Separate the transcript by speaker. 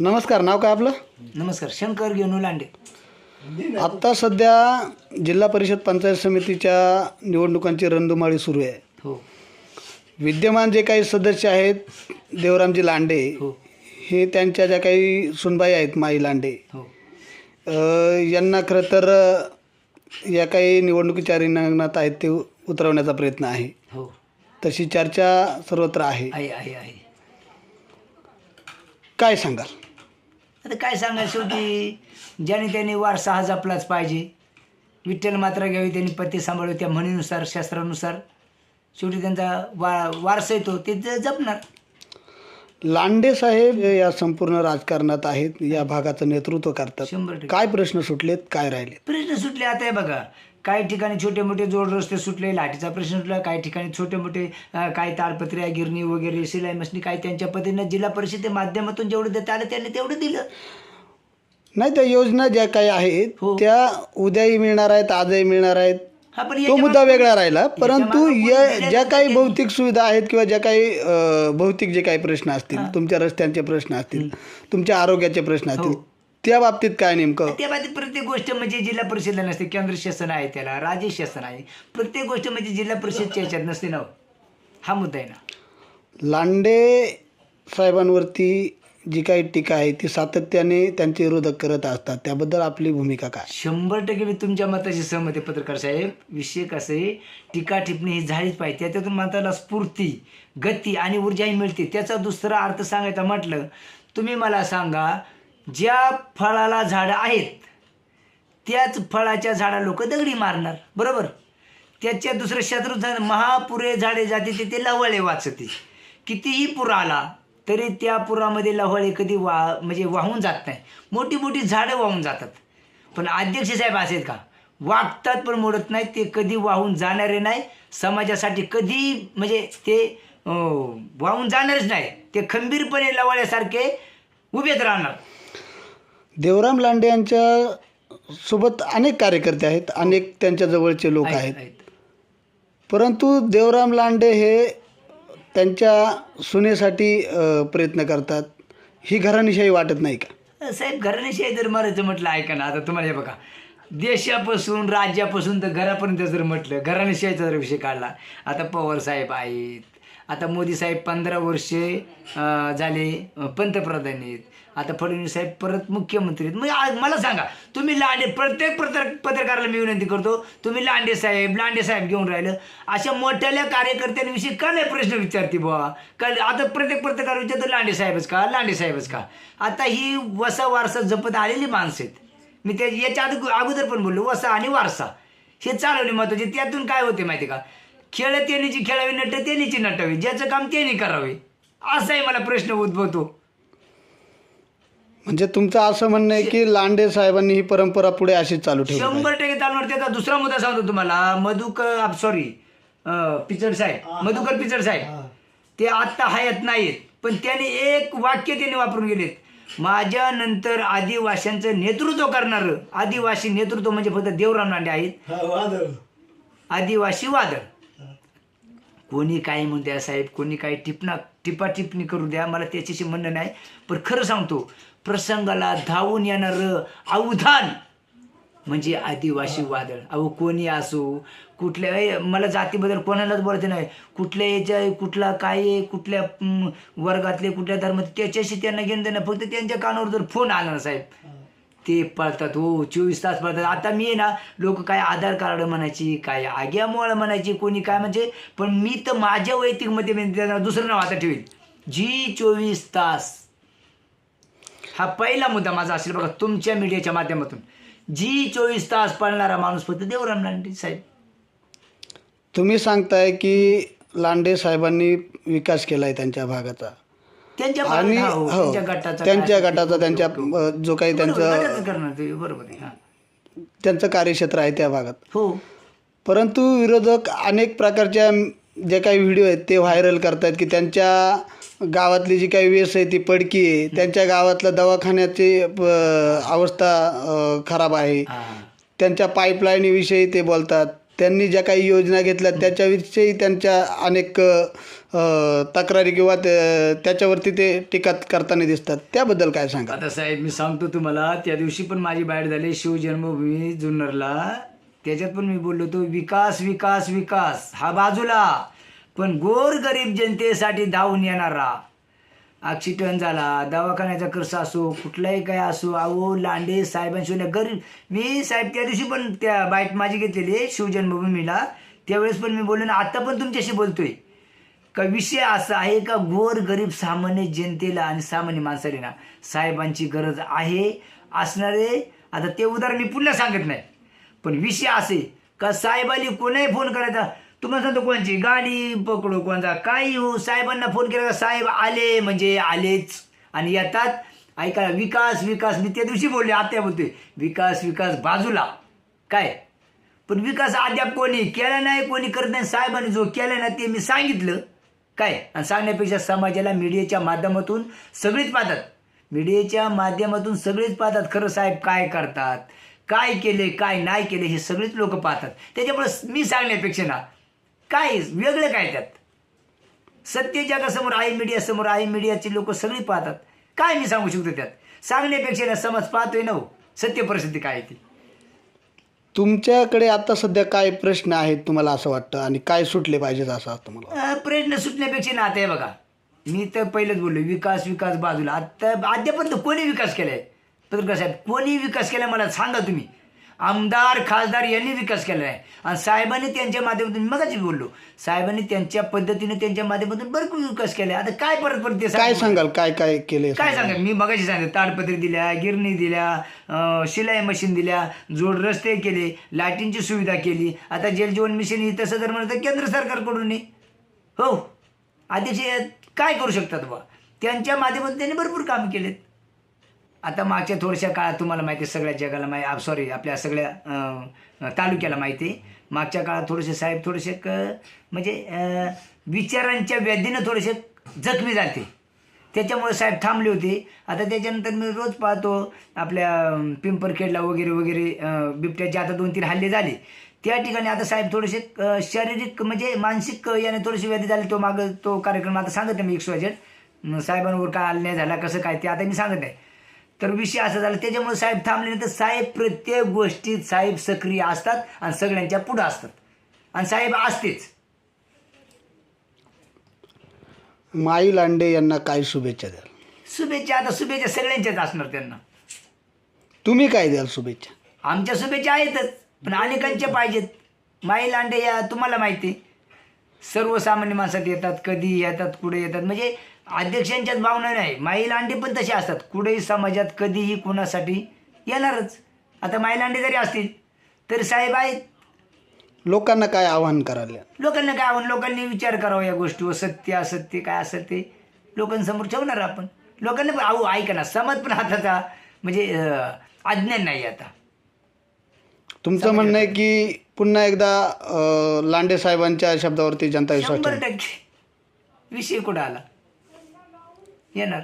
Speaker 1: नमस्कार नाव काय आपलं?
Speaker 2: नमस्कार शंकर घेऊन लांडे.
Speaker 1: आत्ता सध्या जिल्हा परिषद पंचायत समितीच्या निवडणुकांची रणधुमाळी सुरू आहे.
Speaker 2: हो.
Speaker 1: विद्यमान जे काही सदस्य आहेत देवरामजी लांडे
Speaker 2: हो.
Speaker 1: हे त्यांच्या ज्या काही सुनबाई आहेत माई लांडे
Speaker 2: हो.
Speaker 1: अ, यांना खरं तर अ, या काही निवडणुकीच्या रिंगणात आहेत ते उतरवण्याचा प्रयत्न आहे.
Speaker 2: हो.
Speaker 1: तशी चर्चा सर्वत्र आहे.
Speaker 2: आहे आहे आहे.
Speaker 1: काय सांगाल?
Speaker 2: आता काय सांगायचं शेवटी? ज्याने त्याने वारसा हा जपलाच पाहिजे. विठ्ठल मात्रा घ्यावी त्यांनी पती सांभाळावे त्या म्हणीनुसार शास्त्रानुसार. शेवटी त्यांचा वा वारसा येतो ते ज- जपणार.
Speaker 1: लांडे साहेब हे या संपूर्ण राजकारणात आहेत या भागाचं नेतृत्व करतात.
Speaker 2: टक्के.
Speaker 1: काय प्रश्न सुटलेत काय राहिले
Speaker 2: प्रश्न सुटले आता हे बघा. काही ठिकाणी छोटे मोठे जोड रस्ते सुटले लाठीचा प्रश्न सुटला. काही ठिकाणी छोटे मोठे अं, काही ताडपत्र्या गिरणी वगैरे सिलाई मशनी काही त्यांच्या पद्धतीनं जिल्हा परिषदे माध्यमातून जेवढं देता आलं त्यांनी तेवढं दिलं.
Speaker 1: नाही त्या योजना ज्या काही आहेत
Speaker 2: हो.
Speaker 1: त्या उद्याही मिळणार आहेत आजही मिळणार आहेत. तो मुद्दा वेगळा राहिला परंतु या ज्या काही. भौतिक सुविधा आहेत किंवा ज्या काही भौतिक जे काही प्रश्न असतील तुमच्या रस्त्यांचे प्रश्न असतील तुमच्या आरोग्याचे प्रश्न असतील
Speaker 2: हो.
Speaker 1: त्या बाबतीत काय नेमकं
Speaker 2: त्या बाबतीत प्रत्येक गोष्ट म्हणजे जिल्हा परिषदला नसते केंद्र शासन आहे त्याला राज्य शासन आहे प्रत्येक गोष्ट म्हणजे जिल्हा परिषदच्या याच्यात नसते ना हो. हा मुद्दा आहे ना
Speaker 1: लांडे साहेबांवरती जी काही टीका आहे ती सातत्याने त्यांचे विरोधक करत असतात. त्याबद्दल आपली भूमिका काय?
Speaker 2: शंभर टक्के मी तुमच्या मताशी सहमत आहे पत्रकार साहेब. विषय कसं आहे टीका टिपणी ही झालीच पाहिजे. त्याच्यातून मताला स्फूर्ती गती आणि ऊर्जाही मिळते. त्याचा दुसरा अर्थ सांगायचा म्हटलं तुम्ही मला सांगा ज्या फळाला झाडं आहेत त्याच फळाच्या झाडा लोक दगडी मारणार बरोबर? त्याच्या दुसरं शत्रू झा महापुरे झाडे जाते ते ते लवळे वाचते. कितीही पूर आला तरी त्या पुरामध्ये लवळे कधी वा म्हणजे वाहून जात नाही. मोठी मोठी झाडं वाहून जातात. पण अध्यक्ष साहेब असे आहेत का? वागतात पण मोडत नाही ते कधी वाहून जाणारे नाही. समाजासाठी कधी म्हणजे ते वाहून जाणारच नाही. ते खंबीरपणे लवळ्यासारखे उभेच राहणार.
Speaker 1: देवराम लांडे यांच्या सोबत अनेक कार्यकर्ते आहेत अनेक त्यांच्या जवळचे लोक आहेत. परंतु देवराम लांडे हे त्यांच्या सुनेसाठी प्रयत्न करतात. ही घराणीशाही वाटत नाही का?
Speaker 2: साहेब घराण्याशिवाय जर मारायचं म्हटलं ऐका ना आता तुम्हाला हे बघा. देशापासून राज्यापासून तर घरापर्यंत जर म्हटलं घराण्याशिवायचा जर विषय काढला आता पवार साहेब आहेत आता मोदी साहेब पंधरा वर्षे झाले पंतप्रधान आहेत. आता फडणवीस साहेब परत मुख्यमंत्री आहेत. मला सांगा तुम्ही लांडे प्रत्येक पत्र पत्रकाराला मी विनंती करतो तुम्ही लांडे साहेब लांडे साहेब घेऊन राहिलं. अशा मोठ्याल्या कार्यकर्त्यांविषयी का नाही प्रश्न विचारते बुवा? का आता प्रत्येक पत्रकार विचारतो लांडे साहेबच का? लांडे साहेबच का? आता ही वसा वारसा जपत आलेली माणसं आहेत. मी त्या याच्या आधी अगोदर पण बोललो वसा आणि वारसा. हे चालवले महत्त्वाचे त्यातून काय होते माहिती का? खेळ तेनीची खेळावी नट तेनीची नटावी ज्याचं काम त्यांनी करावे. असाही मला प्रश्न उद्भवतो.
Speaker 1: म्हणजे तुमचं असं म्हणणं आहे की लांडे साहेबांनी ही परंपरा पुढे अशीच चालू ठेवली पाहिजे.
Speaker 2: शंभर टक्के चालणार त्याचा दुसरा मुद्दा सांगतो तुम्हाला. मधुकर सॉरी पिचड साहेब. मधुकर पिचड साहेब. ते आत्ता हयात नाहीत पण त्याने एक वाक्य त्याने वापरून गेलेत. माझ्या नंतर आदिवासींचं नेतृत्व करणारं आदिवासी नेतृत्व म्हणजे फक्त देवराम लांडे आहेत. आदिवासी वादळ. कोणी काय म्हणू द्या साहेब कोणी काय टिपणा टिपाटिपणी करू द्या मला त्याच्याशी म्हणणं नाही. पण खरं सांगतो प्रसंगाला धावून येणारं अवधान म्हणजे आदिवासी वादळ. अहो कोणी असो कुठल्या ए, मला जातीबद्दल कोणालाच बोलते नाही. कुठल्या याच्या कुठला काय आहे कुठल्या वर्गातले कुठल्या धर्मात त्याच्याशी त्यांना घेणं देणं फक्त त्यांच्या कानावर जर फोन आला ना साहेब ते पळतात. हो चोवीस तास पळतात. आता मी आहे ना लोक काय आधार कार्ड म्हणायची काय आग्यामुळं म्हणायची कोणी काय म्हणजे पण मी तर माझ्या वैयक्तिकमध्ये मी त्यांना दुसरं नाव आता ठेवेल. जी चोवीस तास. हा पहिला मुद्दा माझा असेल बघा तुमच्या मीडियाच्या माध्यमातून. जी चोवीस तास पळणारा माणूस फक्त देवराम लांडे साहेब.
Speaker 1: तुम्ही सांगताय की लांडे साहेबांनी विकास केला आहे त्यांच्या भागाचा.
Speaker 2: त्यांच्या
Speaker 1: आणि
Speaker 2: हो,
Speaker 1: हो
Speaker 2: त्यांच्या गटाचा
Speaker 1: त्यांच्या
Speaker 2: काय
Speaker 1: गटाचा. अ, जो काही
Speaker 2: बरोबर,
Speaker 1: त्यांचं
Speaker 2: गटाचं करणार ते बरोबर आहे हा.
Speaker 1: त्यांचं कार्यक्षेत्र आहे त्या भागात
Speaker 2: हो
Speaker 1: परंतु विरोधक अनेक प्रकारच्या जे काही व्हिडिओ आहेत ते व्हायरल करतात की त्यांच्या गावातली जी काही वेस आहे ती पडकी आहे त्यांच्या गावातल्या दवाखान्याची अवस्था अ, खराब आहे
Speaker 2: हा.
Speaker 1: त्यांच्या पाईपलाईनीविषयी ते बोलतात त्यांनी ज्या काही योजना घेतल्या त्याच्याविषयी त्यांच्या अनेक तक्रारी किंवा त्याच्यावरती ते टीका करताना दिसतात. त्याबद्दल काय सांगा
Speaker 2: आता साहेब मी सांगतो तुम्हाला त्या दिवशी पण माझी बाहेर झाली शिवजन्मभूमी जुन्नरला. त्याच्यात पण मी बोललो होतो विकास विकास विकास हा बाजूला. पण गोर गरीब जनतेसाठी धावून येणारा. ॲक्सिडंट झाला. दवाखान्याचा खर्च असो कुठलाही काय असो अहो लांडे साहेबांशिवाय गरीब मी साहेब त्या दिवशी पण त्या बाईक माझी घेतलेली शिवजन्मभूमीला. त्यावेळेस पण मी बोललो ना आत्ता पण तुमच्याशी बोलतोय. का विषय असा आहे का गोर गरीब सामान्य जनतेला आणि सामान्य माणसाला ना साहेबांची गरज आहे असणारे आता ते उदाहरण मी पुन्हा सांगत नाही. पण विषय असे का साहेबांनी कोणाही फोन करायचा तुम्हाला सांगतो कोणची? गाडी पकडू कोणता काही येऊ साहेबांना फोन केला का साहेब आले म्हणजे आलेच. आणि येतात. ऐका विकास विकास. मी त्या दिवशी बोलले आत्या बोलतोय विकास विकास बाजूला. काय? पण विकास अद्याप कोणी केला नाही कोणी करत नाही. साहेबांनी जो केला ना ते मी सांगितलं. काय? आणि सांगण्यापेक्षा समाजाला मीडियाच्या माध्यमातून सगळीच पाहतात. मीडियाच्या माध्यमातून सगळेच पाहतात खरं साहेब काय करतात काय केले काय नाही केले हे सगळेच लोक पाहतात. त्याच्यामुळे मी सांगण्यापेक्षा ना काय वेगळं काय त्यात? सत्य जगासमोर आहे मीडियासमोर आहे मीडियाची लोक सगळी पाहतात. काय मी सांगू शकतो त्यात? सांगण्यापेक्षा ना समाज पाहतोय ना हो. सत्य परिस्थिती काय ती?
Speaker 1: तुमच्याकडे आता सध्या काय प्रश्न आहेत तुम्हाला असं वाटतं? आणि काय सुटले पाहिजेत असं तुम्हाला?
Speaker 2: अं, प्रश्न सुटण्यापेक्षा ना आता हे बघा. मी तर पहिलेच बोललो विकास विकास बाजूला. आता अद्यापर्यंत कोणी विकास केलाय? पत्रकार साहेब कोणी विकास केलाय मला सांगा तुम्ही. आमदार खासदार यांनी विकास केला आहे आणि साहेबांनी त्यांच्या माध्यमातून मगाच बोललो साहेबांनी त्यांच्या पद्धतीने त्यांच्या माध्यमातून भरपूर विकास केलाय. आता काय परत परत ते
Speaker 1: काय
Speaker 2: सांगू?
Speaker 1: सांगाल? काय काय केले
Speaker 2: काय सांगा? मी मगाशी सांगितलं ताडपत्री दिल्या गिरणी दिल्या शिलाई मशीन दिल्या जोड रस्ते केले लाईटींची सुविधा केली. आता जल जीवन मिशन ही तसं जर म्हणलं तर केंद्र सरकारकडून. हो. हे काय करू शकतात बा त्यांच्या माध्यमातून त्यांनी भरपूर काम केलेत. आता मागच्या थोड्याशा काळात तुम्हाला माहिती आहे सगळ्या जगाला माहिती सॉरी आपल्या सगळ्या तालुक्याला माहिती आहे. मागच्या काळात थोडेसे साहेब थोडेसे क- म्हणजे विचारांच्या व्याधीनं थोडेसे जखमी झाले. त्याच्यामुळे साहेब थांबले होते. आता त्याच्यानंतर मी रोज पाहतो आपल्या पिंपरखेडला वगैरे वगैरे बिबट्याचे आता दोन तीन हल्ले झाले. त्या ठिकाणी आता साहेब थोडेसे शारीरिक म्हणजे मानसिक याने थोडेसे व्याधी झाले. तो मागं तो कार्यक्रम आता सांगत नाही मी एक स्वाजेट साहेबांवर काय अन्याय झाला कसं काय ते आता मी सांगत नाही. तर विषय असा झाला त्याच्यामुळे साहेब थांबल्यानंतर साहेब प्रत्येक गोष्टीत साहेब सक्रिय असतात आणि सगळ्यांच्या पुढं असतात. आणि साहेब असतेच.
Speaker 1: माई लांडे यांना काय शुभेच्छा द्याल?
Speaker 2: शुभेच्छा आता शुभेच्छा सगळ्यांच्याच असणार त्यांना.
Speaker 1: तुम्ही काय द्याल शुभेच्छा?
Speaker 2: आमच्या शुभेच्छा आहेतच पण अनेकांच्या पाहिजेत. माई लांडे या तुम्हाला माहिती. सर्वसामान्य माणसात येतात कधी येतात कुठे येतात. म्हणजे अध्यक्षांच्याच भावना नाही. माई लांडे पण तसे असतात. कुठेही समाजात कधीही कुणासाठी येणारच. आता माई लांडे जरी असतील तरी साहेब आहेत.
Speaker 1: लोकांना काय आवाहन कराल
Speaker 2: लोकांना काय आवड लोकांनी विचार करावा या गोष्टीवर सत्य असत्य काय असत ते लोकांसमोर ठेवणार आपण. लोकांना पण अहो ऐका ना समाज पण हाताचा म्हणजे अज्ञान नाही आता.
Speaker 1: तुमचं म्हणणं आहे की पुन्हा एकदा लांडे साहेबांच्या शब्दावरती जनता विश्वास
Speaker 2: शंभर टक्के. विषय कुठं आला? येणार.